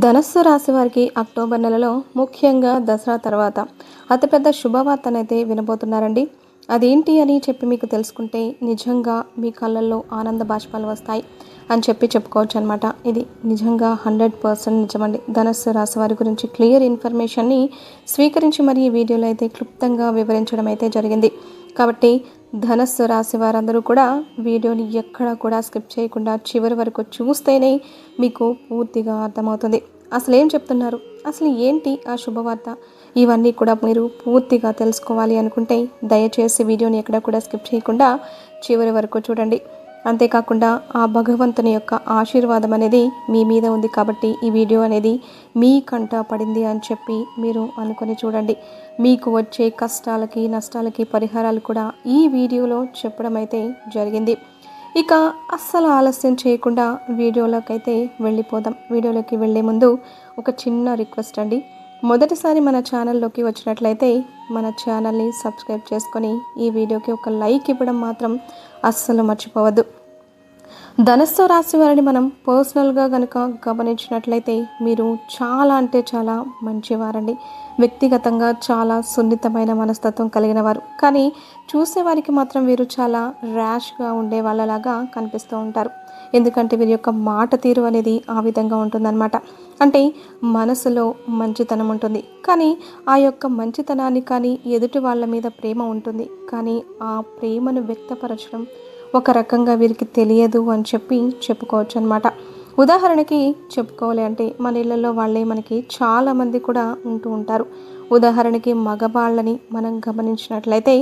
ధనస్సు రాశి వారికి అక్టోబర్ నెలలో ముఖ్యంగా దసరా తర్వాత అతిపెద్ద శుభవార్తనైతే వినబోతున్నారండి. అదేంటి అని చెప్పి మీకు తెలుసుకుంటే నిజంగా మీ కళ్ళల్లో ఆనంద బాష్పాలు వస్తాయి అని చెప్పి చెప్పుకోవచ్చు అనమాట ఇది నిజంగా హండ్రెడ్ పర్సెంట్ నిజమండి. ధనస్సు రాశి వారి గురించి క్లియర్ ఇన్ఫర్మేషన్ని స్వీకరించి మరి ఈ వీడియోలో అయితే క్లుప్తంగా వివరించడం అయితే జరిగింది. కాబట్టి ధనస్సు రాశి వారందరూ కూడా వీడియోని ఎక్కడా కూడా స్కిప్ చేయకుండా చివరి వరకు చూస్తేనే మీకు పూర్తిగా అర్థమవుతుంది. అసలు ఏం చెప్తున్నారు? అసలు ఏంటి ఆ శుభవార్త? ఇవన్నీ కూడా మీరు పూర్తిగా తెలుసుకోవాలి అనుకుంటే దయచేసి వీడియోని ఎక్కడ కూడా స్కిప్ చేయకుండా చివరి వరకు చూడండి. అంతేకాకుండా ఆ భగవంతుని యొక్క ఆశీర్వాదం అనేది మీ మీద ఉంది కాబట్టి ఈ వీడియో అనేది మీ కంట పడింది అని చెప్పి మీరు అనుకొని చూడండి. మీకు వచ్చే కష్టాలకి నష్టాలకి పరిహారాలు కూడా ఈ వీడియోలో చెప్పడం అయితే జరిగింది. ఇక అస్సలు ఆలస్యం చేయకుండా వీడియోలోకైతే వెళ్ళిపోదాం. వీడియోలోకి వెళ్ళే ముందు ఒక చిన్న రిక్వెస్ట్ అండి. మొదటిసారి మన ఛానల్లోకి వచ్చినట్లయితే మన ఛానల్ని సబ్స్క్రైబ్ చేసుకొని ఈ వీడియోకి ఒక లైక్ ఇవ్వడం మాత్రం అస్సలు మర్చిపోవద్దు. ధనస్సు రాశి వారిని మనం పర్సనల్గా కనుక గమనించినట్లయితే మీరు చాలా అంటే చాలా మంచివారండి. వ్యక్తిగతంగా చాలా సున్నితమైన మనస్తత్వం కలిగిన వారు. కానీ చూసేవారికి మాత్రం వీరు చాలా ర్యాష్గా ఉండే వాళ్ళలాగా కనిపిస్తూ ఉంటారు. ఎందుకంటే వీరి యొక్క మాట తీరు అనేది ఆ విధంగా ఉంటుందన్నమాట. అంటే మనసులో మంచితనం ఉంటుంది. కానీ ఆ యొక్క మంచితనాన్ని కానీ ఎదుటి వాళ్ళ మీద ప్రేమ ఉంటుంది. కానీ ఆ ప్రేమను వ్యక్తపరచడం ఒక రకంగా వీరికి తెలియదు అని చెప్పి చెప్పుకోవచ్చు అనమాట ఉదాహరణకి చెప్పుకోవాలి అంటే మన ఇళ్ళల్లో వాళ్ళే మనకి చాలామంది కూడా ఉంటూ ఉంటారు. ఉదాహరణకి మగవాళ్ళని మనం గమనించినట్లయితే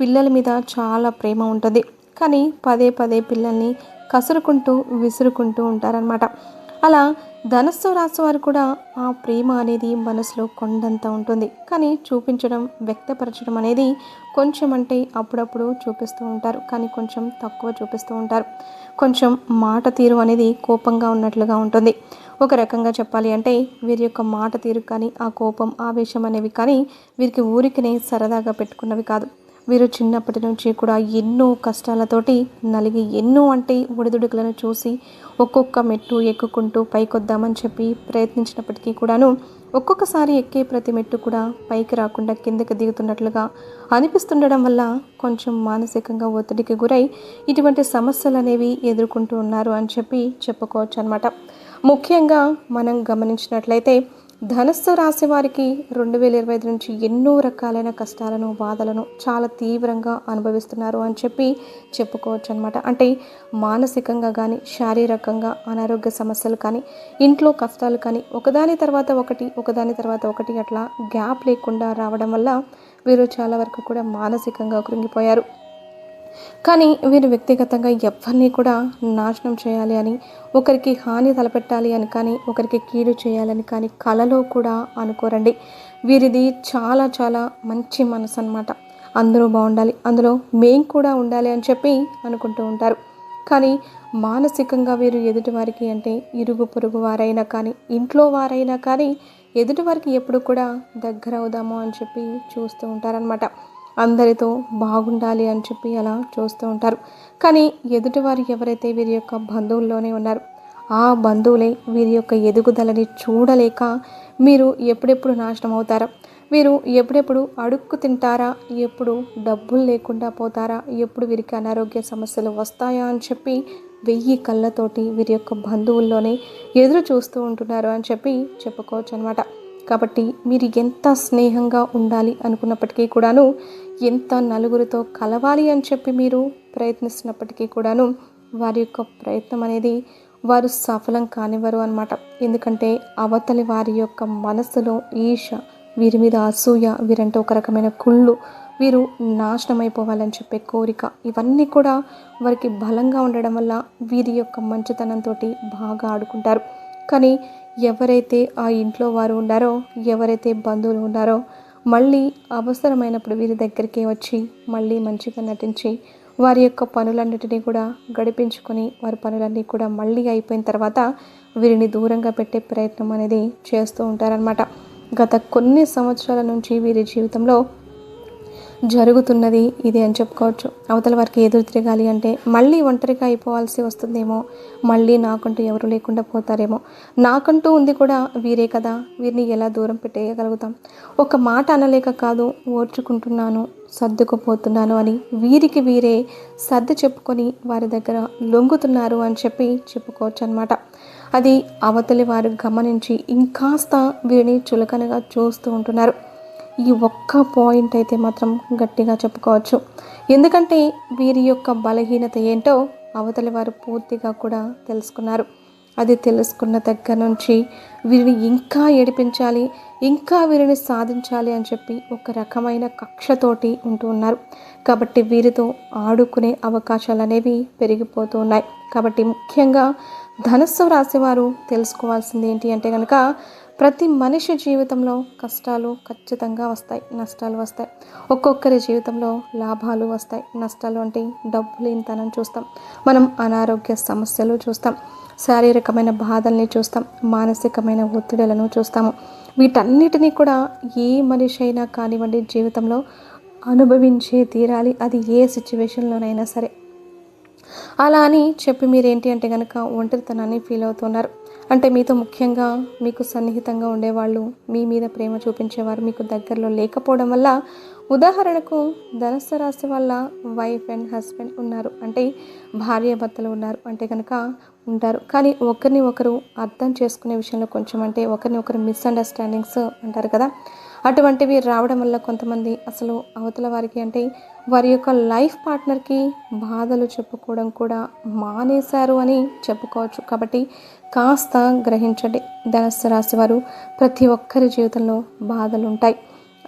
పిల్లల మీద చాలా ప్రేమ ఉంటుంది. కానీ పదే పదే పిల్లల్ని కసురుకుంటూ విసురుకుంటూ ఉంటారనమాట అలా ధనస్సు రాశి వారు కూడా ఆ ప్రేమ అనేది మనసులో కొండంత ఉంటుంది. కానీ చూపించడం వ్యక్తపరచడం అనేది కొంచెం అంటే అప్పుడప్పుడు చూపిస్తూ ఉంటారు. కానీ కొంచెం తక్కువ చూపిస్తూ ఉంటారు. కొంచెం మాట తీరు అనేది కోపంగా ఉన్నట్లుగా ఉంటుంది. ఒక రకంగా చెప్పాలి అంటే వీరి యొక్క మాట తీరు కానీ ఆ కోపం ఆవేశం అనేవి కానీ వీరికి ఊరికినే సరదాగా పెట్టుకున్నవి కాదు. వీరు చిన్నప్పటి నుంచి కూడా ఎన్నో కష్టాలతోటి నలిగి ఎన్నో అంటే ఒడిదుడుకులను చూసి ఒక్కొక్క మెట్టు ఎక్కుకుంటూ పైకొద్దామని చెప్పి ప్రయత్నించినప్పటికీ కూడాను ఒక్కొక్కసారి ఎక్కే ప్రతి మెట్టు కూడా పైకి రాకుండా కిందకి దిగుతున్నట్లుగా అనిపిస్తుండడం వల్ల కొంచెం మానసికంగా ఒత్తిడికి గురై ఇటువంటి సమస్యలు అనేవి ఎదుర్కొంటూ ఉన్నారు అని చెప్పి చెప్పుకోవచ్చు అనమాట ముఖ్యంగా మనం గమనించినట్లయితే ధనస్సు రాశి వారికి రెండు వేల ఇరవై ఐదు నుంచి ఎన్నో రకాలైన కష్టాలను బాధలను చాలా తీవ్రంగా అనుభవిస్తున్నారు అని చెప్పి చెప్పుకోవచ్చు అనమాట అంటే మానసికంగా కానీ శారీరకంగా అనారోగ్య సమస్యలు కానీ ఇంట్లో కష్టాలు కానీ ఒకదాని తర్వాత ఒకటి ఒకదాని తర్వాత ఒకటి అట్లా గ్యాప్ లేకుండా రావడం వల్ల వీరు చాలా వరకు కూడా మానసికంగా కృంగిపోయారు. కానీ వీరు వ్యక్తిగతంగా ఎవరిని కూడా నాశనం చేయాలి అని ఒకరికి హాని తలపెట్టాలి అని కానీ ఒకరికి కీడు చేయాలని కానీ కలలో కూడా అనుకోరండి. వీరిది చాలా చాలా మంచి మనసు అనమాట అందరూ బాగుండాలి. అందులో మేం కూడా ఉండాలి అని చెప్పి అనుకుంటూ ఉంటారు. కానీ మానసికంగా వీరు ఎదుటివారికి అంటే ఇరుగు పొరుగు వారైనా కానీ ఇంట్లో వారైనా కానీ ఎదుటివారికి ఎప్పుడు కూడా దగ్గర అవుదాము అని చెప్పి చూస్తూ ఉంటారనమాట అందరితో బాగుండాలి అని చెప్పి అలా చూస్తూ ఉంటారు. కానీ ఎదుటివారు ఎవరైతే వీరి యొక్క బంధువుల్లోనే ఉన్నారు ఆ బంధువులే వీరి యొక్క ఎదుగుదలని చూడలేక మీరు ఎప్పుడెప్పుడు నాశనం అవుతారా? వీరు ఎప్పుడెప్పుడు అడుక్కు తింటారా? ఎప్పుడు డబ్బులు లేకుండా పోతారా? ఎప్పుడు వీరికి అనారోగ్య సమస్యలు వస్తాయా అని చెప్పి వెయ్యి కళ్ళతోటి వీరి యొక్క బంధువుల్లోనే ఎదురు చూస్తూ ఉంటున్నారు అని చెప్పి చెప్పుకోవచ్చు అనమాట కాబట్టి మీరు ఎంత స్నేహంగా ఉండాలి అనుకున్నప్పటికీ కూడాను ఎంత నలుగురితో కలవాలి అని చెప్పి మీరు ప్రయత్నిస్తున్నప్పటికీ కూడాను వారి యొక్క ప్రయత్నం అనేది వారు సఫలం కానివ్వరు అనమాట ఎందుకంటే అవతలి వారి యొక్క మనసులో ఈష వీరి మీద అసూయ వీరంటే ఒక రకమైన కుళ్ళు వీరు నాశనం అయిపోవాలని చెప్పే కోరిక ఇవన్నీ కూడా వారికి బలంగా ఉండడం వల్ల వీరి యొక్క మంచితనంతో బాగా ఆడుకుంటారు. కానీ ఎవరైతే ఆ ఇంట్లో వారు ఉన్నారో ఎవరైతే బంధువులు ఉన్నారో మళ్ళీ అవసరమైనప్పుడు వీరి దగ్గరికి వచ్చి మళ్ళీ మంచిగా నటించి వారి యొక్క పనులన్నిటినీ కూడా గడిపించుకొని వారి పనులన్నీ కూడా మళ్ళీ అయిపోయిన తర్వాత వీరిని దూరంగా పెట్టే ప్రయత్నం అనేది చేస్తూ ఉంటారనమాట గత కొన్ని సంవత్సరాల నుంచి వీరి జీవితంలో జరుగుతున్నది ఇది అని చెప్పుకోవచ్చు. అవతల వారికి ఎదురు తిరగాలి అంటే మళ్ళీ ఒంటరిగా అయిపోవాల్సి వస్తుందేమో. మళ్ళీ నాకంటూ ఎవరు లేకుండా పోతారేమో. నాకంటూ ఉంది కూడా వీరే కదా. వీరిని ఎలా దూరం పెట్టేయగలుగుతాం? ఒక మాట అనలేక కాదు ఓర్చుకుంటున్నాను సర్దుకుపోతున్నాను అని వీరికి వీరే సర్దు చెప్పుకొని వారి దగ్గర లొంగుతున్నారు అని చెప్పి చెప్పుకోవచ్చు అనమాట అది అవతలి వారు గమనించి ఇంకాస్త వీరిని చులకనగా చూస్తూ ఉంటున్నారు. ఈ ఒక్క పాయింట్ అయితే మాత్రం గట్టిగా చెప్పుకోవచ్చు. ఎందుకంటే వీరి యొక్క బలహీనత ఏంటో అవతలి వారు పూర్తిగా కూడా తెలుసుకున్నారు. అది తెలుసుకున్న దగ్గర నుంచి వీరిని ఇంకా ఏడిపించాలి ఇంకా వీరిని సాధించాలి అని చెప్పి ఒక రకమైన కక్షతోటి ఉంటూ ఉన్నారు. కాబట్టి వీరితో ఆడుకునే అవకాశాలు అనేవి పెరిగిపోతూ ఉన్నాయి. కాబట్టి ముఖ్యంగా ధనస్సు రాసేవారు తెలుసుకోవాల్సింది ఏంటి అంటే కనుక ప్రతి మనిషి జీవితంలో కష్టాలు ఖచ్చితంగా వస్తాయి నష్టాలు వస్తాయి. ఒక్కొక్కరి జీవితంలో లాభాలు వస్తాయి నష్టాలు అంటే డబ్బు లేనితనం చూస్తాం. మనం అనారోగ్య సమస్యలు చూస్తాం శారీరకమైన బాధల్ని చూస్తాం మానసికమైన ఒత్తిడులను చూస్తాము. వీటన్నిటినీ కూడా ఏ మనిషి అయినా కానివ్వండి జీవితంలో అనుభవించే తీరాలి. అది ఏ సిచ్యువేషన్లోనైనా సరే. అలా అని చెప్పి మీరేంటి అంటే కనుక ఒంటరితనాన్ని ఫీల్ అవుతున్నారు. అంటే మీతో ముఖ్యంగా మీకు సన్నిహితంగా ఉండేవాళ్ళు మీ మీద ప్రేమ చూపించేవారు మీకు దగ్గరలో లేకపోవడం వల్ల ఉదాహరణకు ధనస్సు రాశి వల్ల వైఫ్ అండ్ హస్బెండ్ ఉన్నారు. అంటే భార్య భర్తలు ఉన్నారు అంటే కనుక ఉంటారు. కానీ ఒకరిని ఒకరు అర్థం చేసుకునే విషయంలో కొంచెం అంటే ఒకరిని ఒకరు మిస్అండర్స్టాండింగ్స్ అంటారు కదా. అటువంటివి రావడం వల్ల కొంతమంది అసలు అవతల వారికి అంటే వారి యొక్క లైఫ్ పార్ట్నర్కి బాధలు చెప్పుకోవడం కూడా మానేశారు అని చెప్పుకోవచ్చు. కాబట్టి కాస్త గ్రహించండి. ధనస్సు రాశి వారు ప్రతి ఒక్కరి జీవితంలో బాధలు ఉంటాయి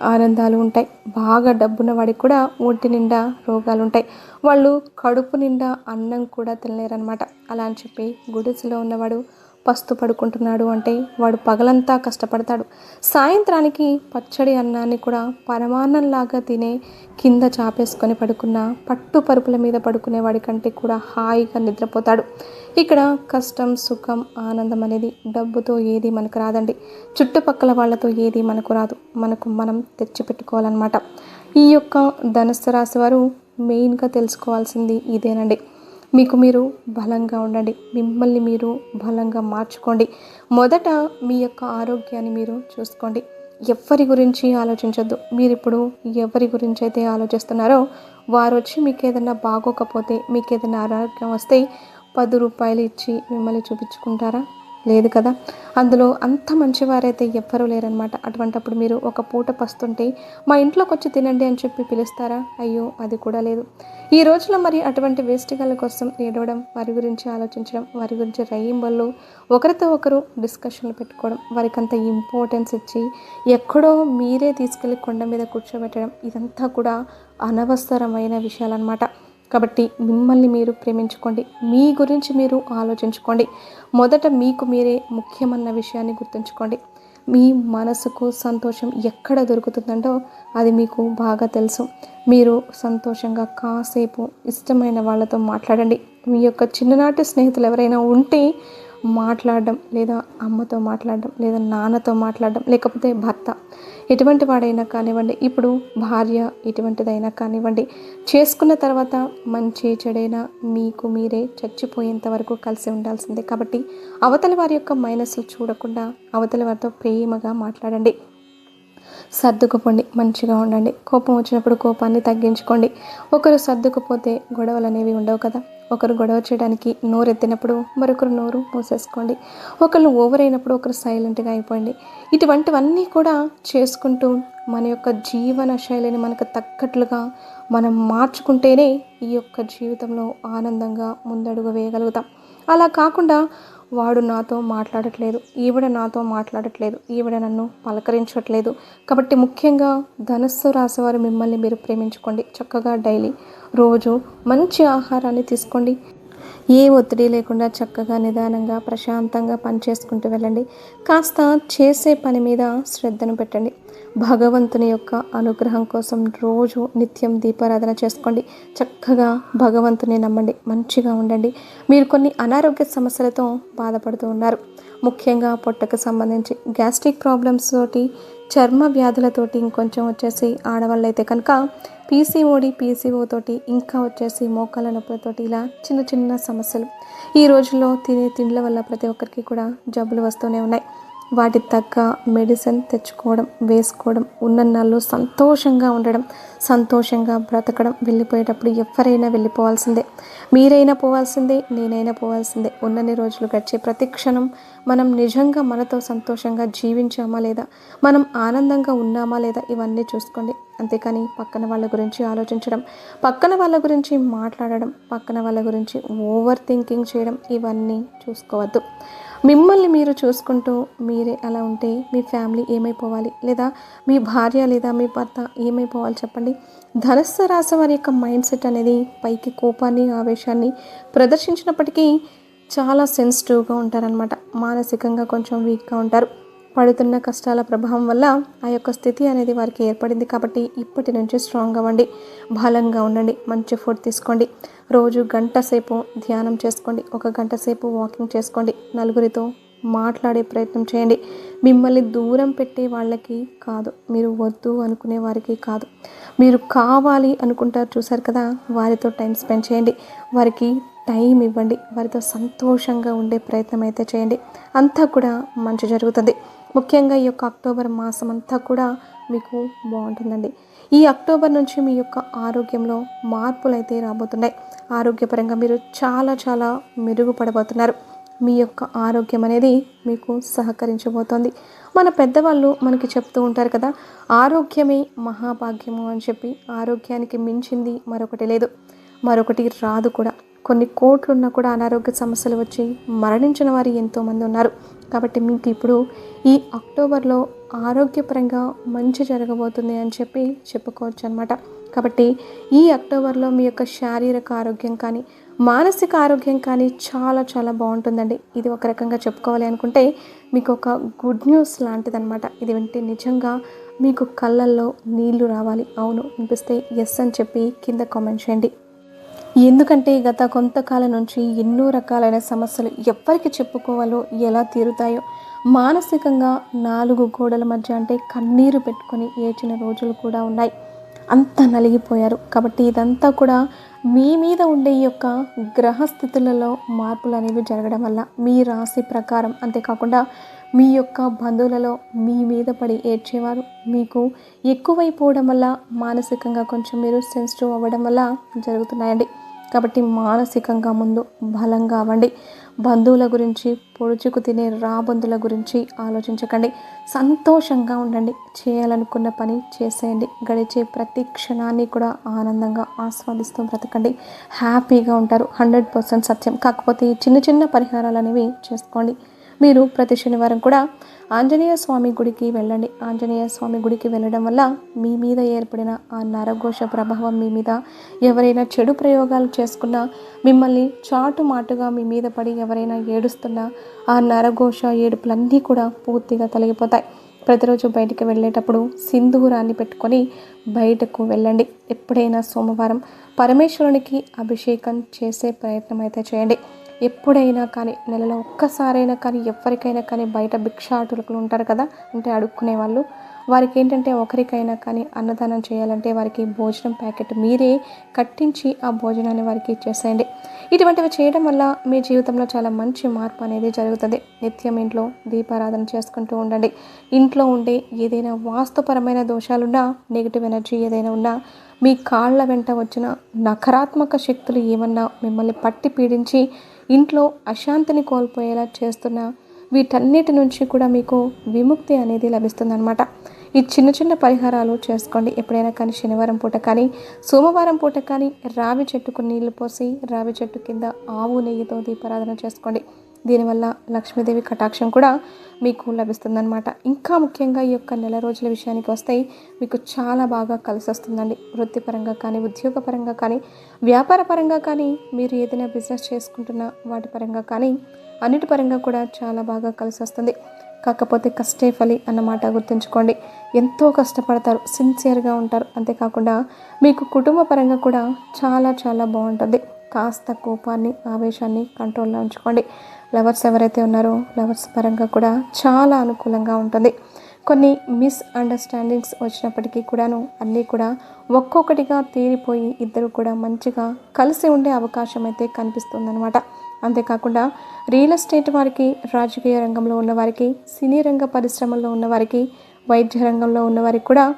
ఆనందాలు ఉంటాయి. బాగా డబ్బున్న వాడికి కూడా ఒంటి నిండా రోగాలు ఉంటాయి వాళ్ళు కడుపు నిండా అన్నం కూడా తినలేరనమాట అలా అని చెప్పి గుడిసెలో ఉన్నవాడు పస్తు పడుకుంటున్నాడు అంటే వాడు పగలంతా కష్టపడతాడు. సాయంత్రానికి పచ్చడి అన్నాన్ని కూడా పరమాన్నంలాగా తినే కింద చాపేసుకొని పడుకున్న పట్టు పరుపుల మీద పడుకునే వాడి కంటే కూడా హాయిగా నిద్రపోతాడు. ఇక్కడ కష్టం సుఖం ఆనందం అనేది డబ్బుతో ఏది మనకు రాదండి. చుట్టుపక్కల వాళ్ళతో ఏది మనకు రాదు. మనకు మనం తెచ్చిపెట్టుకోవాలన్నమాట. ఈ యొక్క ధనుస్సు రాశి వారు మెయిన్గా తెలుసుకోవాల్సింది ఇదేనండి. మీకు మీరు బలంగా ఉండండి. మిమ్మల్ని మీరు బలంగా మార్చుకోండి. మొదట మీ యొక్క ఆరోగ్యాన్ని మీరు చూసుకోండి. ఎవరి గురించి ఆలోచించొద్దు. మీరు ఇప్పుడు ఎవరి గురించి అయితే ఆలోచిస్తున్నారో వారు వచ్చి మీకు ఏదైనా బాగోకపోతే మీకు ఏదైనా ఆరోగ్యం వస్తే పది రూపాయలు ఇచ్చి మిమ్మల్ని చూపించుకుంటారా? లేదు కదా? అందులో అంత మంచివారైతే ఎవ్వరూ లేరనమాట అటువంటప్పుడు మీరు ఒక పూట పస్తుంటే మా ఇంట్లోకి వచ్చి తినండి అని చెప్పి పిలుస్తారా? అయ్యో అది కూడా లేదు. ఈ రోజులో మరి అటువంటి వేస్టిగాల కోసం ఏడవడం వారి గురించి ఆలోచించడం వారి గురించి రయ్యింబళ్ళు ఒకరితో ఒకరు డిస్కషన్లు పెట్టుకోవడం వారికి అంత ఇంపార్టెన్స్ ఇచ్చి ఎక్కడో మీరే తీసుకెళ్ళి కొండ మీద కూర్చోబెట్టడం ఇదంతా కూడా అనవసరమైన విషయాలన్నమాట. కాబట్టి మిమ్మల్ని మీరు ప్రేమించుకోండి. మీ గురించి మీరు ఆలోచించుకోండి. మొదట మీకు మీరే ముఖ్యమన్న విషయాన్ని గుర్తుంచుకోండి. మీ మనసుకు సంతోషం ఎక్కడ దొరుకుతుందంటో అది మీకు బాగా తెలుసు. మీరు సంతోషంగా కాసేపు ఇష్టమైన వాళ్ళతో మాట్లాడండి. మీ యొక్క చిన్ననాటి స్నేహితులు ఎవరైనా ఉంటే మాట్లాడడం లేదా అమ్మతో మాట్లాడడం లేదా నాన్నతో మాట్లాడడం లేకపోతే భర్త. ఎటువంటి వాడైనా కానివ్వండి ఇప్పుడు భార్య ఎటువంటిదైనా కానివ్వండి చేసుకున్న తర్వాత మంచి చెడైనా మీకు మీరే చచ్చిపోయేంత వరకు కలిసి ఉండాల్సిందే. కాబట్టి అవతలి వారి యొక్క మైనస్లు చూడకుండా అవతలి వారితో ప్రేమగా మాట్లాడండి. సర్దుకుపోండి మంచిగా ఉండండి. కోపం వచ్చినప్పుడు కోపాన్ని తగ్గించుకోండి. ఒకరు సర్దుకుపోతే గొడవలు అనేవి ఉండవు కదా. ఒకరు గొడవ చేయడానికి నోరు ఎత్తినప్పుడు మరొకరు నోరు మూసేసుకోండి. ఒకరు ఓవర్ అయినప్పుడు ఒకరు సైలెంట్గా అయిపోండి. ఇటువంటివన్నీ కూడా చేసుకుంటూ మన యొక్క జీవన శైలిని మనకు తగ్గట్లుగా మనం మార్చుకుంటేనే ఈ యొక్క జీవితంలో ఆనందంగా ముందడుగు వేయగలుగుతాం. అలా కాకుండా వాడు నాతో మాట్లాడట్లేదు ఈవిడ నాతో మాట్లాడట్లేదు ఈవిడ నన్ను పలకరించట్లేదు. కాబట్టి ముఖ్యంగా ధనస్సు రాసేవారు మిమ్మల్ని మీరు ప్రేమించుకోండి. చక్కగా డైలీ రోజు మంచి ఆహారాన్ని తీసుకోండి. ఏ ఒత్తిడి లేకుండా చక్కగా నిదానంగా ప్రశాంతంగా పని చేసుకుంటూ వెళ్ళండి. కాస్త చేసే పని మీద శ్రద్ధను పెట్టండి. భగవంతుని యొక్క అనుగ్రహం కోసం రోజు నిత్యం దీపారాధన చేసుకోండి. చక్కగా భగవంతుని నమ్మండి. మంచిగా ఉండండి. మీరు కొన్ని అనారోగ్య సమస్యలతో బాధపడుతూ ఉన్నారు. ముఖ్యంగా పొట్టకు సంబంధించి గ్యాస్ట్రిక్ ప్రాబ్లమ్స్ తోటి చర్మ వ్యాధులతోటి ఇంకొంచెం వచ్చేసి ఆడవాళ్ళు అయితే కనుక పీసీఓడి పీసీఓ తోటి ఇంకా వచ్చేసి మోకాల నొప్పులతోటి ఇలా చిన్న చిన్న సమస్యలు. ఈ రోజుల్లో తినే తిండ్ల వల్ల ప్రతి ఒక్కరికి కూడా జబ్బులు వస్తూనే ఉన్నాయి. వాటికి తగ్గ మెడిసిన్ తెచ్చుకోవడం వేసుకోవడం ఉన్నన్నాళ్ళు సంతోషంగా ఉండడం సంతోషంగా బ్రతకడం వెళ్ళిపోయేటప్పుడు ఎవరైనా వెళ్ళిపోవాల్సిందే. మీరైనా పోవాల్సిందే నేనైనా పోవాల్సిందే. ఉన్నన్ని రోజులు గడిచే ప్రతి క్షణం మనం నిజంగా మనతో సంతోషంగా జీవించామా లేదా? మనం ఆనందంగా ఉన్నామా లేదా? ఇవన్నీ చూసుకోండి. అంతేకాని పక్కన వాళ్ళ గురించి ఆలోచించడం పక్కన వాళ్ళ గురించి మాట్లాడడం పక్కన వాళ్ళ గురించి ఓవర్ థింకింగ్ చేయడం ఇవన్నీ చూసుకోవద్దు. మిమ్మల్ని మీరు చూసుకుంటూ మీరే అలా ఉంటే మీ ఫ్యామిలీ ఏమైపోవాలి? లేదా మీ భార్య లేదా మీ భర్త ఏమైపోవాలి చెప్పండి? ధనస్సు రాశి వారి యొక్క మైండ్ సెట్ అనేది పైకి కోపాన్ని ఆవేశాన్ని ప్రదర్శించినప్పటికీ చాలా సెన్సిటివ్గా ఉంటారనమాట మానసికంగా కొంచెం వీక్గా ఉంటారు. పడుతున్న కష్టాల ప్రభావం వల్ల ఆ యొక్క స్థితి అనేది వారికి ఏర్పడింది కాబట్టి ఇప్పటి నుంచి స్ట్రాంగ్ అవ్వండి బలంగా ఉండండి మంచి ఫుడ్ తీసుకోండి. రోజు గంట సేపు ధ్యానం చేసుకోండి ఒక గంట సేపు వాకింగ్ చేసుకోండి నలుగురితో మాట్లాడే ప్రయత్నం చేయండి. మిమ్మల్ని దూరం పెట్టే వాళ్ళకి కాదు మీరు వద్దు అనుకునే వారికి కాదు. మీరు కావాలి అనుకుంటారు చూసారు కదా వారితో టైం స్పెండ్ చేయండి. వారికి టైం ఇవ్వండి వారితో సంతోషంగా ఉండే ప్రయత్నం అయితే చేయండి. అంతా కూడా మంచి జరుగుతుంది. ముఖ్యంగా ఈ యొక్క అక్టోబర్ మాసం అంతా కూడా మీకు బాగుంటుందండి. ఈ అక్టోబర్ నుంచి మీ యొక్క ఆరోగ్యంలో మార్పులు అయితే రాబోతున్నాయి. ఆరోగ్యపరంగా మీరు చాలా చాలా మెరుగుపడబోతున్నారు. మీ యొక్క ఆరోగ్యం అనేది మీకు సహకరించబోతోంది. మన పెద్దవాళ్ళు మనకి చెప్తూ ఉంటారు కదా ఆరోగ్యమే మహాభాగ్యము అని చెప్పి ఆరోగ్యానికి మించింది మరొకటి లేదు. మరొకటి రాదు కూడా. కొన్ని కోట్లున్నా కూడా అనారోగ్య సమస్యలు వచ్చి మరణించిన వారు ఎంతోమంది ఉన్నారు. కాబట్టి మీకు ఇప్పుడు ఈ అక్టోబర్లో ఆరోగ్యపరంగా మంచి జరగబోతుంది అని చెప్పి చెప్పుకోవచ్చు అనమాట కాబట్టి ఈ అక్టోబర్లో మీ యొక్క శారీరక ఆరోగ్యం కానీ మానసిక ఆరోగ్యం కానీ చాలా చాలా బాగుంటుందండి. ఇది ఒక రకంగా చెప్పుకోవాలి అనుకుంటే మీకు ఒక గుడ్ న్యూస్ లాంటిదన్నమాట. ఇది వింటే నిజంగా మీకు కళ్ళల్లో నీళ్ళు రావాలి. అవును అనిపిస్తే ఎస్ అని చెప్పి కింద కామెంట్ చేయండి. ఎందుకంటే గత కొంతకాలం నుంచి ఎన్నో రకాలైన సమస్యలు ఎవరికి చెప్పుకోవాలో ఎలా తీరుతాయో మానసికంగా నాలుగు గోడల మధ్య అంటే కన్నీరు పెట్టుకొని ఏడ్చిన రోజులు కూడా ఉన్నాయి. అంత నలిగిపోయారు. కాబట్టి ఇదంతా కూడా మీ మీద ఉండే ఈ యొక్క గ్రహస్థితులలో మార్పులు అనేవి జరగడం వల్ల మీ రాశి ప్రకారం అంతేకాకుండా మీ యొక్క బంధువులలో మీ మీద పడి ఏడ్చేవారు. మీకు ఎక్కువైపోవడం వల్ల మానసికంగా కొంచెం మీరు సెన్సిటివ్ అవ్వడం వల్ల జరుగుతున్నాయండి. కాబట్టి మానసికంగా ముందు బలంగా అవ్వండి. బంధువుల గురించి పొడుచుకు తినే రాబందుల గురించి ఆలోచించకండి. సంతోషంగా ఉండండి. చేయాలనుకున్న పని చేసేయండి. గడిచే ప్రతి క్షణాన్ని కూడా ఆనందంగా ఆస్వాదిస్తూ బ్రతకండి. హ్యాపీగా ఉంటారు. హండ్రెడ్ పర్సెంట్ సత్యం. కాకపోతే ఈ చిన్న చిన్న పరిహారాలు అనేవి చేసుకోండి. మీరు ప్రతి శనివారం కూడా ఆంజనేయ స్వామి గుడికి వెళ్ళండి. ఆంజనేయ స్వామి గుడికి వెళ్ళడం వల్ల మీ మీద ఏర్పడిన ఆ నరఘోష ప్రభావం మీ మీద ఎవరైనా చెడు ప్రయోగాలు చేసుకున్నా మిమ్మల్ని చాటు మాటుగా మీ మీద పడి ఎవరైనా ఏడుస్తున్నా ఆ నరఘోష ఏడుపులన్నీ కూడా పూర్తిగా తొలగిపోతాయి. ప్రతిరోజు బయటికి వెళ్ళేటప్పుడు సింధూరాన్ని పెట్టుకొని బయటకు వెళ్ళండి. ఎప్పుడైనా సోమవారం పరమేశ్వరునికి అభిషేకం చేసే ప్రయత్నం అయితే చేయండి. ఎప్పుడైనా కానీ నెలలో ఒక్కసారైనా కానీ ఎవరికైనా కానీ బయట భిక్షాటులు ఉంటారు కదా అంటే అడుక్కునే వాళ్ళు. వారికి ఏంటంటే ఒకరికైనా కానీ అన్నదానం చేయాలంటే వారికి భోజనం ప్యాకెట్ మీరే కట్టించి ఆ భోజనాన్ని వారికి ఇచ్చేసేయండి. ఇటువంటివి చేయడం వల్ల మీ జీవితంలో చాలా మంచి మార్పు అనేది జరుగుతుంది. నిత్యం ఇంట్లో దీపారాధన చేసుకుంటూ ఉండండి. ఇంట్లో ఉండే ఏదైనా వాస్తుపరమైన దోషాలున్నా నెగిటివ్ ఎనర్జీ ఏదైనా ఉన్నా మీ కాళ్ళ వెంట వచ్చిన నకారాత్మక శక్తులు ఏమన్నా మిమ్మల్ని పట్టి పీడించి ఇంట్లో అశాంతిని కోల్పోయేలా చేస్తున్న వీటన్నిటి నుంచి కూడా మీకు విముక్తి అనేది లభిస్తుందన్నమాట. ఈ చిన్న చిన్న పరిహారాలు చేసుకోండి. ఎప్పుడైనా కానీ శనివారం పూట కానీ సోమవారం పూట కానీ రావి చెట్టుకు నీళ్ళు పోసి రావి చెట్టు కింద ఆవు నెయ్యితో దీపారాధన చేసుకోండి. దీనివల్ల లక్ష్మీదేవి కటాక్షం కూడా మీకు లభిస్తుందన్నమాట. ఇంకా ముఖ్యంగా ఈ యొక్క నెల రోజుల విషయానికి వస్తే మీకు చాలా బాగా కలిసి వస్తుందండి వృత్తిపరంగా కానీ ఉద్యోగపరంగా కానీ వ్యాపార పరంగా కానీ మీరు ఏదైనా బిజినెస్ చేసుకుంటున్న వాటి పరంగా కానీ అన్నిటి పరంగా కూడా చాలా బాగా కలిసి వస్తుంది కాకపోతే కష్టే ఫలి అన్నమాట గుర్తుంచుకోండి. ఎంతో కష్టపడతారు సిన్సియర్గా ఉంటారు. అంతేకాకుండా మీకు కుటుంబ పరంగా కూడా చాలా చాలా బాగుంటుంది. కాస్త కోపాన్ని ఆవేశాన్ని కంట్రోల్లో ఉంచుకోండి. లవర్స్ ఎవరైతే ఉన్నారో లవర్స్ పరంగా కూడా చాలా అనుకూలంగా ఉంటుంది. కొన్ని మిస్ అండర్స్టాండింగ్స్ వచ్చినప్పటికీ కూడాను అన్నీ కూడా ఒక్కొక్కటిగా తీరిపోయి ఇద్దరు కూడా మంచిగా కలిసి ఉండే అవకాశం అయితే కనిపిస్తుందన్నమాట. అంతేకాకుండా రియల్ ఎస్టేట్ వారికి రాజకీయ రంగంలో ఉన్నవారికి సినీ రంగ పరిశ్రమల్లో ఉన్నవారికి వైద్య రంగంలో ఉన్నవారికి కూడా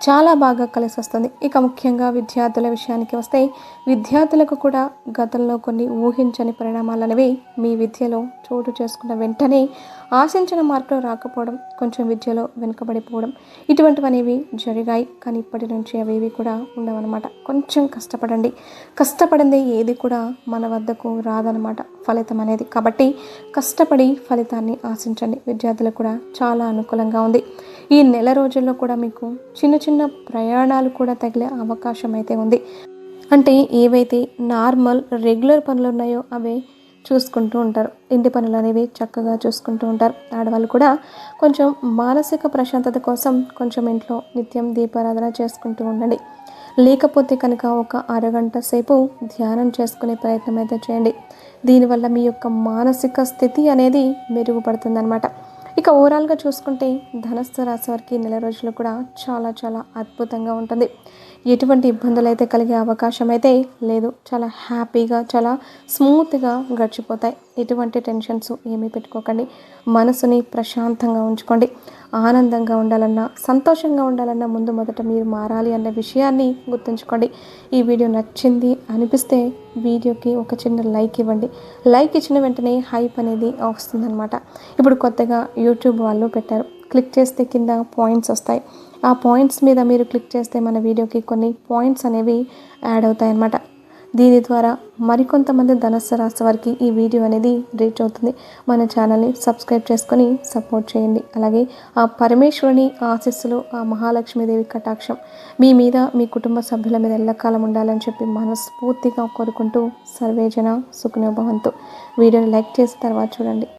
చాలా బాగా కలిసి వస్తుంది ఇక ముఖ్యంగా విద్యార్థుల విషయానికి వస్తే విద్యార్థులకు కూడా గతంలో కొన్ని ఊహించని పరిణామాలు అనేవి మీ విద్యలో చోటు చేసుకున్న వెంటనే ఆశించిన మార్కులు రాకపోవడం కొంచెం విద్యలో వెనుకబడిపోవడం ఇటువంటివనేవి జరిగాయి. కానీ ఇప్పటి నుంచి అవి కూడా ఉండవన్నమాట. కొంచెం కష్టపడండి. కష్టపడింది ఏది కూడా మన వద్దకు రాదనమాట ఫలితం అనేది. కాబట్టి కష్టపడి ఫలితాన్ని ఆశించండి. విద్యార్థులకు కూడా చాలా అనుకూలంగా ఉంది. ఈ నెల రోజుల్లో కూడా మీకు చిన్న చిన్న ప్రయాణాలు కూడా తగిలే అవకాశం అయితే ఉంది. అంటే ఏవైతే నార్మల్ రెగ్యులర్ పనులు ఉన్నాయో అవి చూసుకుంటూ ఉంటారు. ఇంటి పనులు అనేవి చక్కగా చూసుకుంటూ ఉంటారు. ఆడవాళ్ళు కూడా కొంచెం మానసిక ప్రశాంతత కోసం కొంచెం ఇంట్లో నిత్యం దీపారాధన చేసుకుంటూ ఉండండి. లేకపోతే కనుక ఒక అరగంట సేపు ధ్యానం చేసుకునే ప్రయత్నం అయితే చేయండి. దీనివల్ల మీ యొక్క మానసిక స్థితి అనేది మెరుగుపడుతుందన్నమాట. ఇక ఓవరాల్గా చూసుకుంటే ధనస్సు రాశి వారికి నెల రోజులు కూడా చాలా చాలా అద్భుతంగా ఉంటుంది. ఎటువంటి ఇబ్బందులు అయితే కలిగే అవకాశం అయితే లేదు. చాలా హ్యాపీగా చాలా స్మూత్గా గడిచిపోతాయి. ఎటువంటి టెన్షన్స్ ఏమీ పెట్టుకోకండి. మనసుని ప్రశాంతంగా ఉంచుకోండి. ఆనందంగా ఉండాలన్నా సంతోషంగా ఉండాలన్నా ముందు మొదట మీరు మారాలి అన్న విషయాన్ని గుర్తుంచుకోండి. ఈ వీడియో నచ్చింది అనిపిస్తే వీడియోకి ఒక చిన్న లైక్ ఇవ్వండి. లైక్ ఇచ్చిన వెంటనే హైప్ అనేది వస్తుందన్నమాట. ఇప్పుడు కొత్తగా యూట్యూబ్ వాళ్ళు పెట్టారు. క్లిక్ చేస్తే కింద పాయింట్స్ వస్తాయి. ఆ పాయింట్స్ మీద మీరు క్లిక్ చేస్తే మన వీడియోకి కొన్ని పాయింట్స్ అనేవి యాడ్ అవుతాయి అన్నమాట దీని ద్వారా మరికొంతమంది ధనస్సు రాష్ట్ర వారికి ఈ వీడియో అనేది రీచ్ అవుతుంది. మన ఛానల్ని సబ్స్క్రైబ్ చేసుకొని సపోర్ట్ చేయండి. అలాగే ఆ పరమేశ్వరుని ఆశీస్సులు ఆ మహాలక్ష్మీదేవి కటాక్షం మీ మీద మీ కుటుంబ సభ్యుల మీద ఎల్లకాలం ఉండాలని చెప్పి మనస్ఫూర్తిగా కోరుకుంటూ సర్వేజన సుఖనోభవంతో. వీడియోని లైక్ చేసిన తర్వాత చూడండి.